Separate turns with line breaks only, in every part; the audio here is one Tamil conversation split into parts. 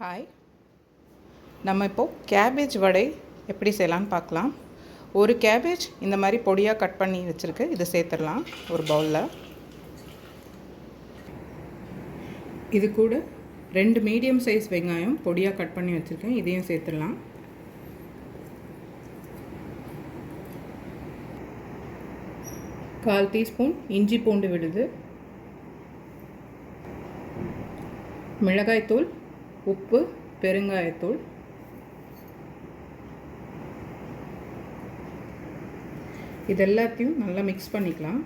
ஹாய் நம்ம இப்போது கேபேஜ் வடை எப்படி செய்யலான்னு பார்க்கலாம். ஒரு கேபேஜ் இந்த மாதிரி பொடியாக கட் பண்ணி வச்சுருக்கு. இதை சேர்த்துடலாம் ஒரு பவுலில் இது கூட ரெண்டு மீடியம் சைஸ் வெங்காயம் பொடியாக கட் பண்ணி வச்சுருக்கேன். இதையும் சேர்த்துடலாம். கால் டீஸ்பூன் இஞ்சி பூண்டு விடுது. மிளகாய்த்தூள் உப்பு பெருங்காயத்தூள். இது எல்லாத்தையும் நல்லா மிக்ஸ் பண்ணிக்கலாம்.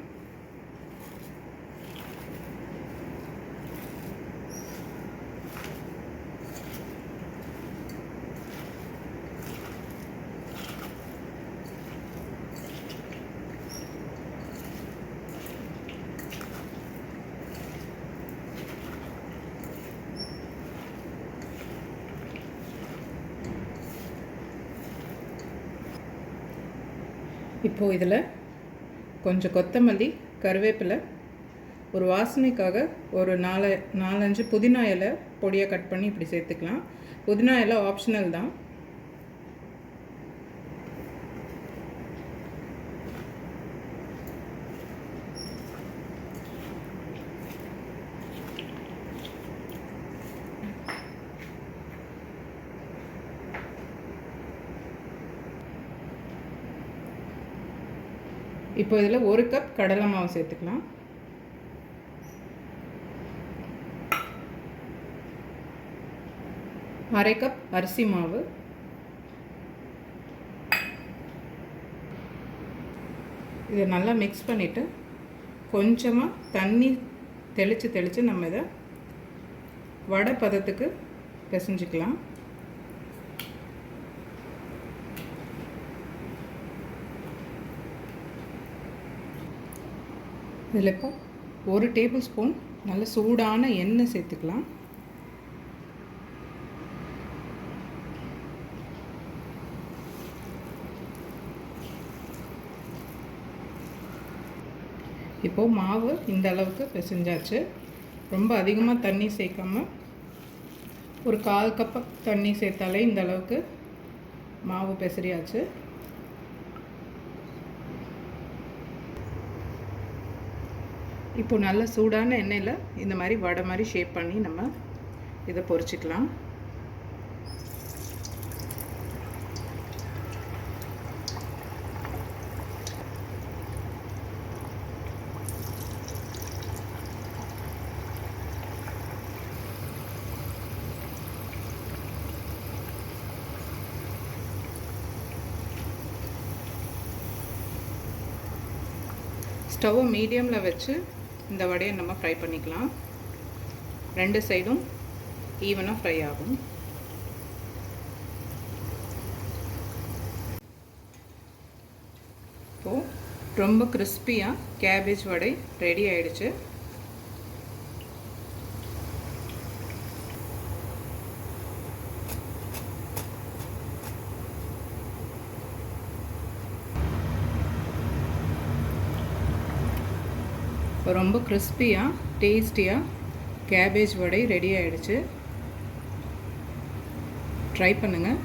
இப்போது இதில் கொஞ்சம் கொத்தமல்லி கருவேப்பிலை ஒரு வாசனைக்காக ஒரு நாலு நாலஞ்சு புதினா இலை பொடியாக கட் பண்ணி இப்படி சேர்த்துக்கலாம். புதினா இலை ஆப்ஷனல் தான். இப்போ இதில் ஒரு கப் கடலை மாவு சேர்த்துக்கலாம். அரை கப் அரிசி மாவு. இதை நல்லா மிக்ஸ் பண்ணிவிட்டு கொஞ்சமாக தண்ணி தெளித்து தெளித்து நம்ம இதை வடை பதத்துக்கு பிசைஞ்சிக்கலாம். இதில் இப்போ ஒரு டேபிள் ஸ்பூன் நல்ல சூடான எண்ணெய் சேர்த்துக்கலாம். இப்போது மாவு இந்த அளவுக்கு பிசைஞ்சாச்சு. ரொம்ப அதிகமாக தண்ணி சேர்க்காம ஒரு கால் கப்பு தண்ணி சேர்த்தாலே இந்த அளவுக்கு மாவு பெசரியாச்சு இப்போ நல்ல சூடான எண்ணெயில் இந்த மாதிரி வடை மாதிரி ஷேப் பண்ணி நம்ம இதை பொரிச்சிக்கலாம். ஸ்டவ்வை மீடியமில் வச்சு இந்த வடையை நம்ம ஃப்ரை பண்ணிக்கலாம். ரெண்டு சைடும் ஈவனாக ஃப்ரை ஆகும். இப்போது ரொம்ப கிறிஸ்பியாக கேபேஜ் வடை ரெடி ஆயிடுச்சு. ரொம்ப கிறிஸ்பியாக டேஸ்டியாக கேபேஜ் வடை ரெடி ஆகிடுச்சு ட்ரை பண்ணுங்கள்